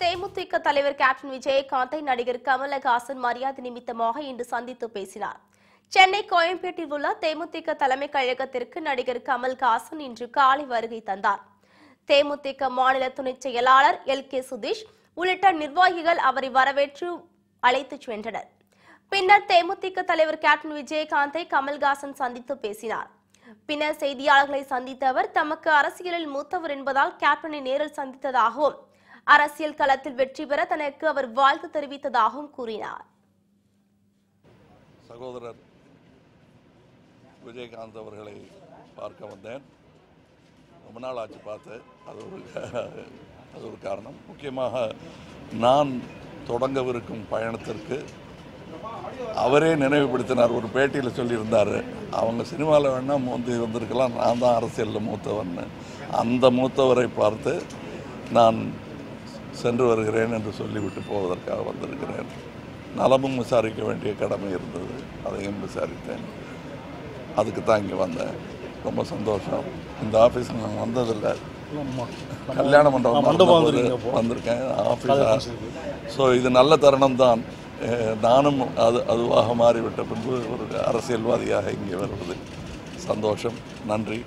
தேமுதிக தலைவர் கேப்டன் விஜயகாந்தை நடிகர் கமலஹாசன் மரியாதை நிமித்தமாக இன்று சந்தித்து பேசினார். சென்னை கோயம்பேட்டில் உள்ள தேமுதிக தலைமை கழகத்திற்கு நடிகர் கமல்ஹாசன் இன்று காலை வருகை தந்தார். தேமுதிக மாநில துணைச் செயலாளர் எல். கே. சுதீஷ் உள்ளிட்ட நிர்வாகிகள் அவரை வரவேற்று அழைத்துச் சென்றனர். பின்னர் தேமுதிக தலைவர் கேப்டன் விஜயகாந்தை கமல்ஹாசன் சந்தித்து பேசினார். பின்னர் செய்தியாளர்களை சந்தித்த அவர் தமக்கு அரசியலில் மூத்தவர் என்பதால் கேப்டனை நேரில் சந்தித்ததாகவும் அரசியல் களத்தில் வெற்றி பெற தனக்கு அவர் வாழ்த்து தெரிவித்ததாகவும் கூறினார். சகோதரர் விஜயகாந்த் அவர்களை பார்க்க வந்தேன். ரொம்ப நாள் ஆச்சு பார்த்து. அது ஒரு அது ஒரு காரணம். முக்கியமாக நான் தொடங்கவிருக்கும் பயணத்திற்கு அவரே நினைவுபடுத்தினார். ஒரு பேட்டியில் சொல்லியிருந்தார் அவங்க சினிமாவில் வேணால் மூந்து வந்திருக்கலாம் நான் தான் அரசியலில் மூத்தவன்னு. அந்த மூத்தவரை பார்த்து நான் சென்று வருகிறேன் என்று சொல்லிவிட்டு போவதற்காக வந்திருக்கிறேன். நலமும் விசாரிக்க வேண்டிய கடமை இருந்தது. அதையும் விசாரித்தேன். அதுக்கு தான் இங்கே வந்தேன். ரொம்ப சந்தோஷம். இந்த ஆஃபீஸ் நான் வந்ததில்லை. கல்யாண மண்டபம். வந்திருக்கேன். ஆஃபீஸா ஸோ இது நல்ல தருணம் தான். நானும் அது அதுவாக மாறிவிட்ட பின்பு ஒரு அரசியல்வாதியாக இங்கே வருவது சந்தோஷம். நன்றி.